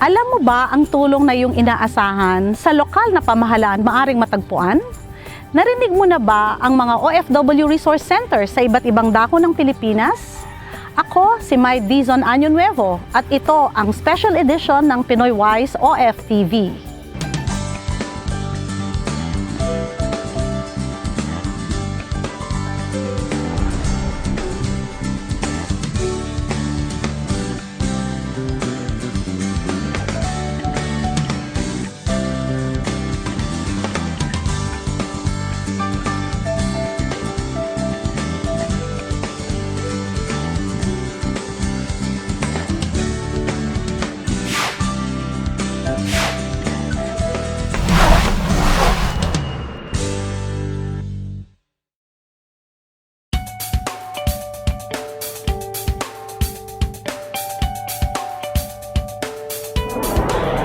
Alam mo ba ang tulong na yung inaasahan sa lokal na pamahalaan maaring matagpuan? Narinig mo na ba ang mga OFW Resource Center sa iba't ibang dako ng Pilipinas? Ako si Mai Dizon Año Nuevo at ito ang special edition ng Pinoy Wise OFTV.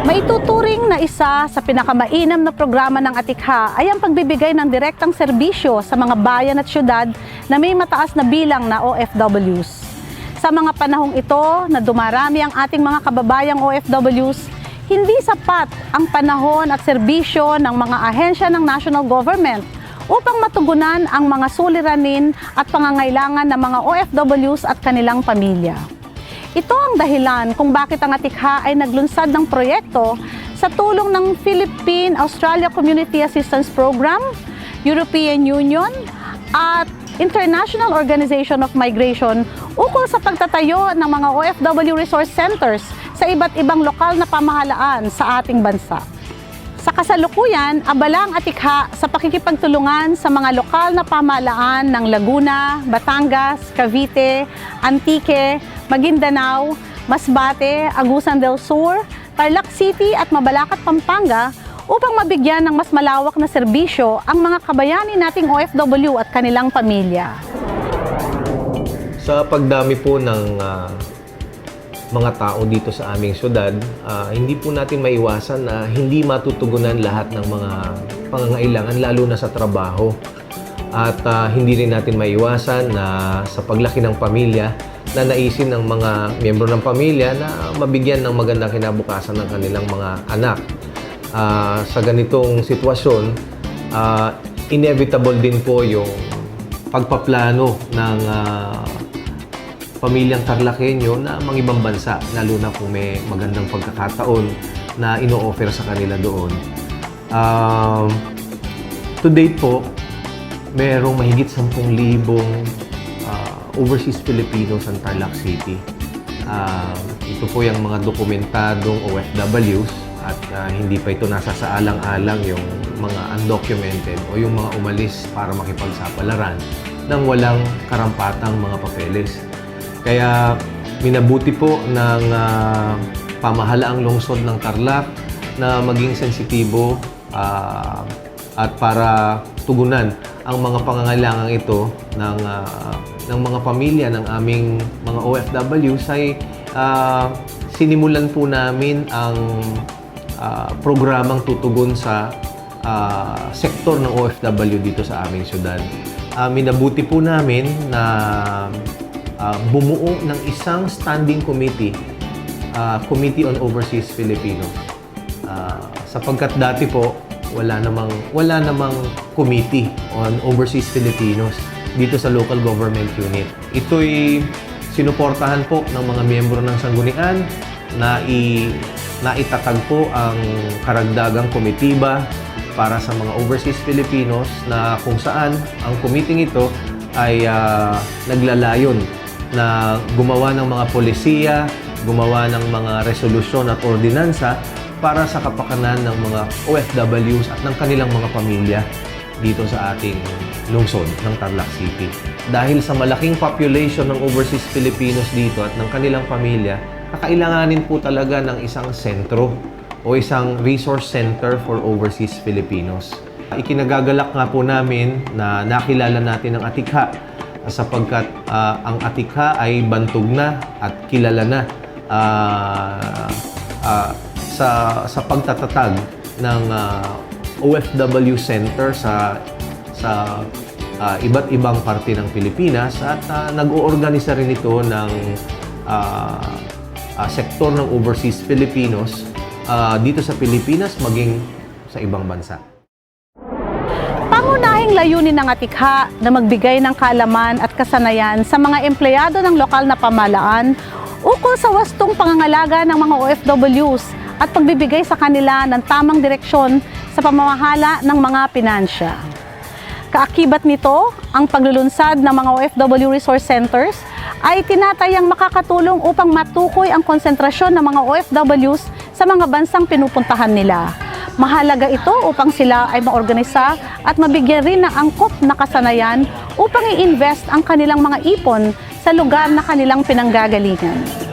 Maituturing na isa sa pinakamainam na programa ng Atikha ay ang pagbibigay ng direktang serbisyo sa mga bayan at syudad na may mataas na bilang na OFWs. Sa mga panahong ito na dumarami ang ating mga kababayang OFWs, hindi sapat ang panahon at serbisyo ng mga ahensya ng national government upang matugunan ang mga suliranin at pangangailangan ng mga OFWs at kanilang pamilya. Ito ang dahilan kung bakit ang Atikha ay naglunsad ng proyekto sa tulong ng Philippine-Australia Community Assistance Program, European Union, at International Organization of Migration ukol sa pagtatayo ng mga OFW resource centers sa iba't ibang lokal na pamahalaan sa ating bansa. Sa kasalukuyan, abala ang Atikha sa pakikipagtulungan sa mga lokal na pamahalaan ng Laguna, Batangas, Cavite, Antique, Maguindanao, Masbate, Agusan del Sur, Tarlac City at Mabalacat, Pampanga upang mabigyan ng mas malawak na serbisyo ang mga kabayani nating OFW at kanilang pamilya. Sa pagdami po ng ah, mga tao dito sa aming syudad, ah, hindi po natin maiwasan na hindi matutugunan lahat ng mga pangangailangan lalo na sa trabaho. At ah, hindi rin natin maiwasan na sa paglaki ng pamilya na naisin ng mga miyembro ng pamilya na mabigyan ng magandang kinabukasan ng kanilang mga anak. Ah, sa ganitong sitwasyon, ah, inevitable din po yung pagpaplano ng ah, pamilyang Tarlakenyo na mga ibang bansa, lalo na kung may magandang pagkakataon na ino-offer sa kanila doon. Um, to date po, merong mahigit 10,000 uh, overseas Filipinos sa Tarlac City. Ah, ito po yung mga dokumentadong OFWs at ah, hindi pa ito nasa saalang-alang yung mga undocumented o yung mga umalis para makipagsapalaran ng walang karampatang mga papeles. Kaya minabuti po ng ah, pamahalaang lungsod ng Tarlac na maging sensitibo ah, at para tugunan ang mga pangangailangan ito ng ah, ng mga pamilya ng aming mga OFWs ay ah, sinimulan po namin ang ah, programang tutugon sa ah, sektor ng OFW dito sa aming syudad. Ah, minabuti po namin na ah, bumuo ng isang standing committee, ah, Committee on Overseas Filipinos. Ah, sapagkat dati po wala namang wala namang committee on overseas Filipinos dito sa local government unit. Ito'y sinuportahan po ng mga miyembro ng sanggunian na i na itatag po ang karagdagang komitiba para sa mga overseas Filipinos na kung saan ang committee ito ay ah, naglalayon na gumawa ng mga polisiya, gumawa ng mga resolusyon at ordinansa para sa kapakanan ng mga OFWs at ng kanilang mga pamilya dito sa ating lungsod ng Tarlac City. Dahil sa malaking population ng overseas Filipinos dito at ng kanilang pamilya, kakailanganin po talaga ng isang sentro o isang resource center for overseas Filipinos. Ikinagagalak nga po namin na nakilala natin ang Atikha sapagkat ah, ang Atikha ay bantog na at kilala na ah, ah, sa sa pagtatatag ng ah, OFW Center sa sa ah, iba't ibang parte ng Pilipinas at ah, nag-oorganisa rin ito ng ah, ah, sektor ng overseas Filipinos ah, dito sa Pilipinas maging sa ibang bansa. Pangunahing layunin ng Atikha na magbigay ng kaalaman at kasanayan sa mga empleyado ng lokal na pamalaan ukol sa wastong pangangalaga ng mga OFWs at pagbibigay sa kanila ng tamang direksyon sa pamamahala ng mga pinansya. Kaakibat nito, ang paglulunsad ng mga OFW Resource Centers ay tinatayang makakatulong upang matukoy ang konsentrasyon ng mga OFWs sa mga bansang pinupuntahan nila. Mahalaga ito upang sila ay maorganisa at mabigyan rin ng angkop na kasanayan upang i-invest ang kanilang mga ipon sa lugar na kanilang pinanggagalingan.